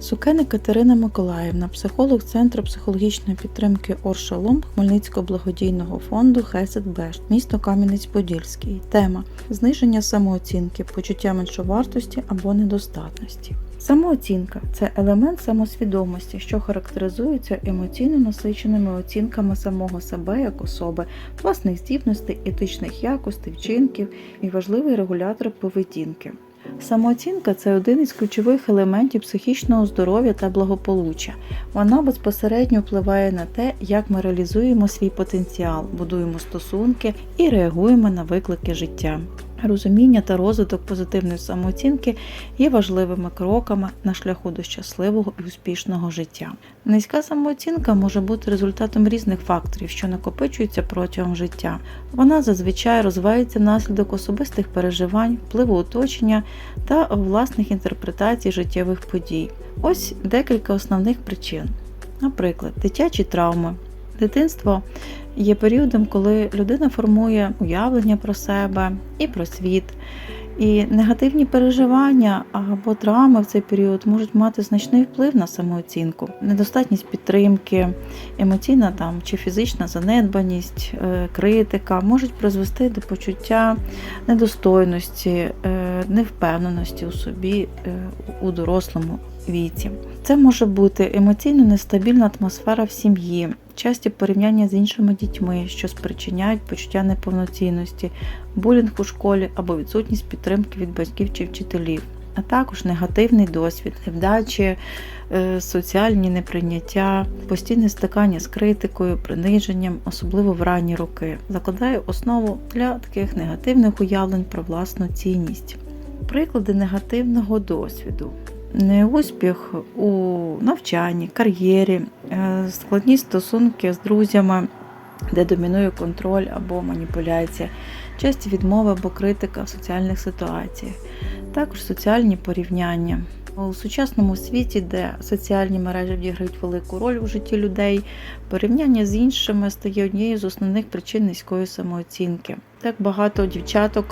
Сукеник Катерина Миколаївна, психолог Центру психологічної підтримки Оршалом Хмельницького благодійного фонду Хесед Бешт, місто Кам'янець-Подільський. Тема зниження самооцінки, почуття меншовартості або недостатності. Самооцінка це елемент самосвідомості, що характеризується емоційно насиченими оцінками самого себе як особи, власних здібностей, етичних якостей, вчинків і важливий регулятор поведінки. Самооцінка це один із ключових елементів психічного здоров'я та благополуччя. Вона безпосередньо впливає на те, як ми реалізуємо свій потенціал, будуємо стосунки і реагуємо на виклики життя. Розуміння та розвиток позитивної самооцінки є важливими кроками на шляху до щасливого і успішного життя. Низька самооцінка може бути результатом різних факторів, що накопичуються протягом життя. Вона зазвичай розвивається внаслідок особистих переживань, впливу оточення та власних інтерпретацій життєвих подій. Ось декілька основних причин. Наприклад, дитячі травми. Дитинство є періодом, коли людина формує уявлення про себе і про світ. І негативні переживання або травми в цей період можуть мати значний вплив на самооцінку, недостатність підтримки, емоційна там чи фізична занедбаність, е, критика можуть призвести до почуття недостойності, е, невпевненості у собі е, у дорослому віці. Це може бути емоційно нестабільна атмосфера в сім'ї, часті порівняння з іншими дітьми, що спричиняють почуття неповноцінності, булінг у школі або відсутність підтримки від батьків чи вчителів, а також негативний досвід, невдачі, е, соціальні неприйняття, постійне стикання з критикою, приниженням, особливо в ранні роки, закладає основу для таких негативних уявлень про власну цінність. Приклади негативного досвіду. Неуспіх у навчанні, кар'єрі, е, складні стосунки з друзями, де домінує контроль або маніпуляція, часті відмови або критика в соціальних ситуаціях, також соціальні порівняння. У сучасному світі, де соціальні мережі відіграють велику роль у житті людей, порівняння з іншими стає однією з основних причин низької самооцінки. Так багато дівчаток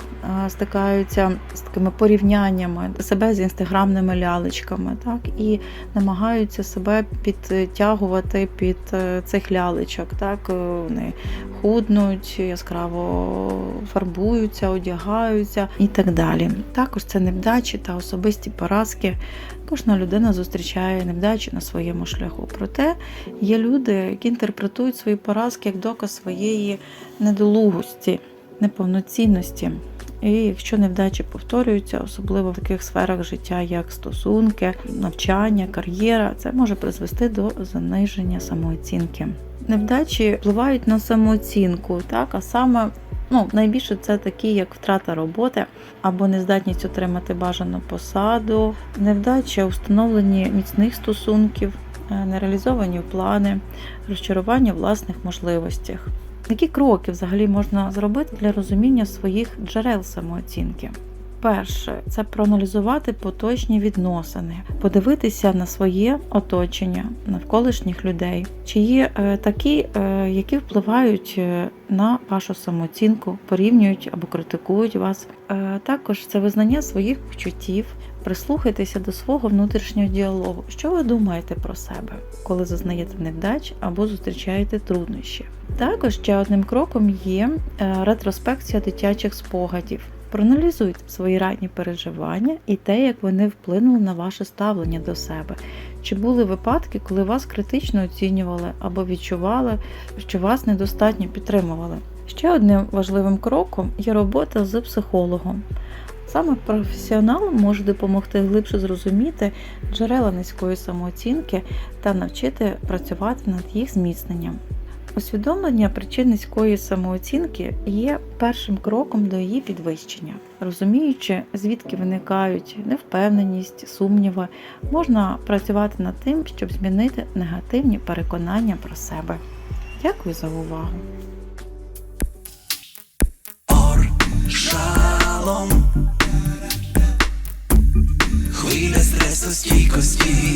стикаються з такими порівняннями себе з інстаграмними лялечками, так і намагаються себе підтягувати під е, цих лялечок. Так е, вони худнуть, яскраво фарбуються, одягаються і так далі. Також це невдачі та особисті поразки. Кожна людина зустрічає невдачі на своєму шляху. Проте є люди, які інтерпретують свої поразки як доказ своєї недолугості неповноцінності. І якщо невдачі повторюються, особливо в таких сферах життя, як стосунки, навчання, кар'єра, це може призвести до заниження самооцінки. Невдачі впливають на самооцінку, так а саме ну, найбільше це такі, як втрата роботи або нездатність отримати бажану посаду, невдача у встановленні міцних стосунків, е, нереалізовані плани, розчарування власних можливостях. Які кроки взагалі можна зробити для розуміння своїх джерел самооцінки? Перше, це проаналізувати поточні відносини, подивитися на своє оточення навколишніх людей, чи є е, такі, е, які впливають е, на вашу самооцінку, порівнюють або критикують вас. Також це визнання своїх почуттів, прислухайтеся до свого внутрішнього діалогу. Що ви думаєте про себе, коли зазнаєте невдач або зустрічаєте труднощі? Також ще одним кроком є е, ретроспекція дитячих спогадів. Проаналізуйте свої ранні переживання і те, як вони вплинули на ваше ставлення до себе. Чи були випадки, коли вас критично оцінювали або відчували, що вас недостатньо підтримували? Ще одним важливим кроком є робота з психологом. Саме професіонал може допомогти глибше зрозуміти джерела низької самооцінки та навчити працювати над їх зміцненням. Усвідомлення причин низької самооцінки є першим кроком до її підвищення. Розуміючи, звідки виникають невпевненість, сумніви, можна працювати над тим, щоб змінити негативні переконання про себе. Дякую за увагу! Хвиля стресу стійкості